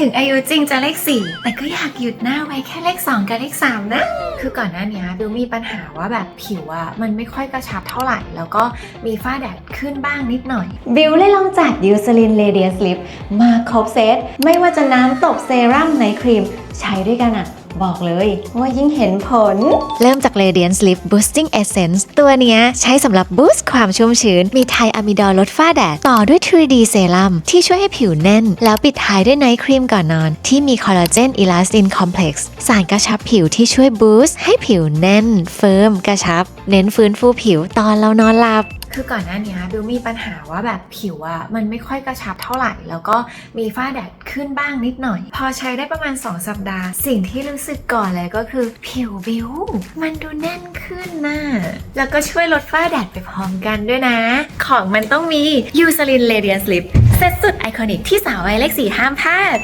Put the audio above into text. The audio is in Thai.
ถึงอายุจริงจะเลขสี่แต่ก็อยากหยุดหน้าไว้แค่เลขสองกับเลขสามนะ คือก่อนหน้านี้บิวมีปัญหาว่าแบบผิวอะมันไม่ค่อยกระชับเท่าไหร่ แล้วก็มีฝ้าแดดขึ้นบ้างนิดหน่อย บิวเลยลองจัดยูซลินเรเดียสลิปมาครบเซตไม่ว่าจะน้ำตบเซรั่มในครีม ใช้ด้วยกันอะ บอกเลยว่ายิ่งเห็นผล เริ่มจาก Radiant Slip Boosting Essence ตัวเนี้ยใช้สำหรับบูสต์ความชุ่มชื้น มีไทอะมิดอลลดฝ้าแดด ต่อด้วย 3D เซรั่มที่ช่วยให้ผิวแน่น แล้วปิดท้ายด้วยไนท์ครีมก่อนนอน ที่มีคอลลาเจนอิลาสตินคอมเพล็กซ์สารกระชับผิวที่ช่วยบูสต์ให้ผิวแน่น เฟิร์มกระชับ เน้นฟื้นฟูผิวตอนเรานอนหลับ คือก่อนหน้านี้บิวมีปัญหาว่าแบบผิวอะมันไม่ค่อยกระชับเท่าไหร่ แล้วก็มีฝ้าแดดขึ้นบ้างนิดหน่อย พอใช้ได้ประมาณ 2 สัปดาห์ สิ่งที่รู้สึกก่อนเลยก็คือผิวบิวมันดูแน่นขึ้นน่ะแล้วก็ช่วยลดฝ้าแดดไปพร้อมกันด้วยนะ ของมันต้องมียูซ l ลินเ a เดียนสลิปเซตสุดไอคอนิกที่สาววัยเลขสี่ห้ามพลาด